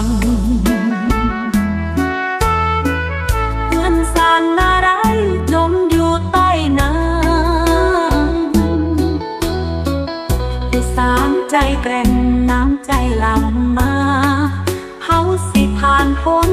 เอ่อนฟังเงินสารอะไรจมอยู่ใต้น้ำให้สามใจแกร่งน้ำใจหลังมาเฮาสิผ่านพ้น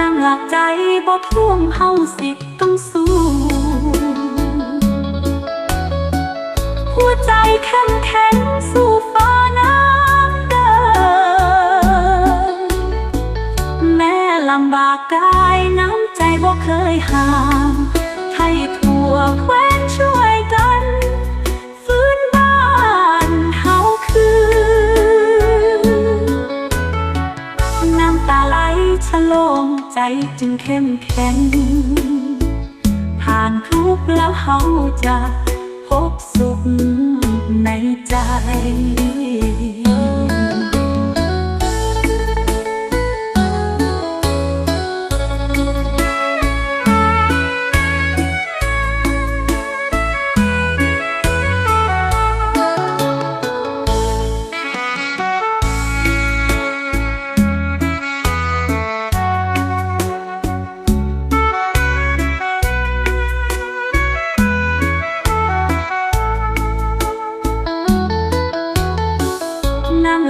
นั่งหลักใจบ่ท่วมเฮาสิต้องสู้ หัวใจเข้มแข็งสู้ฟ้าน้ำเดินแม้ลำบากกายน้ำใจบ่เคยห่างให้ทั่วแคว้นช่วยกันฟื้นบ้านเฮาคืนน้ำตาไหล ฉโลงใจจึงเข้มแข็ง ผ่านทุกแล้วเขาจะพบสุขในใจ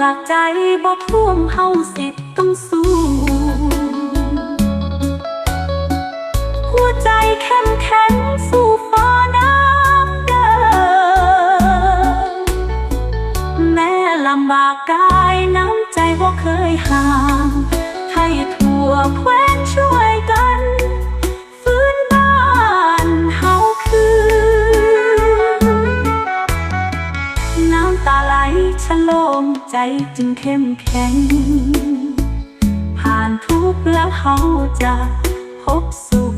น้ำหลักใจบ่ท่วมเฮาสิต้องสู้ หัวใจเข้มแข็งสู้ฟ้าน้ำเดินแม่ลำบากกายน้ำใจบ่เคยห่างให้ทั่วแคว้นช่ มใจจึงเข้มแข็ง ผ่านทุกข์แล้วเขาจะพบสุข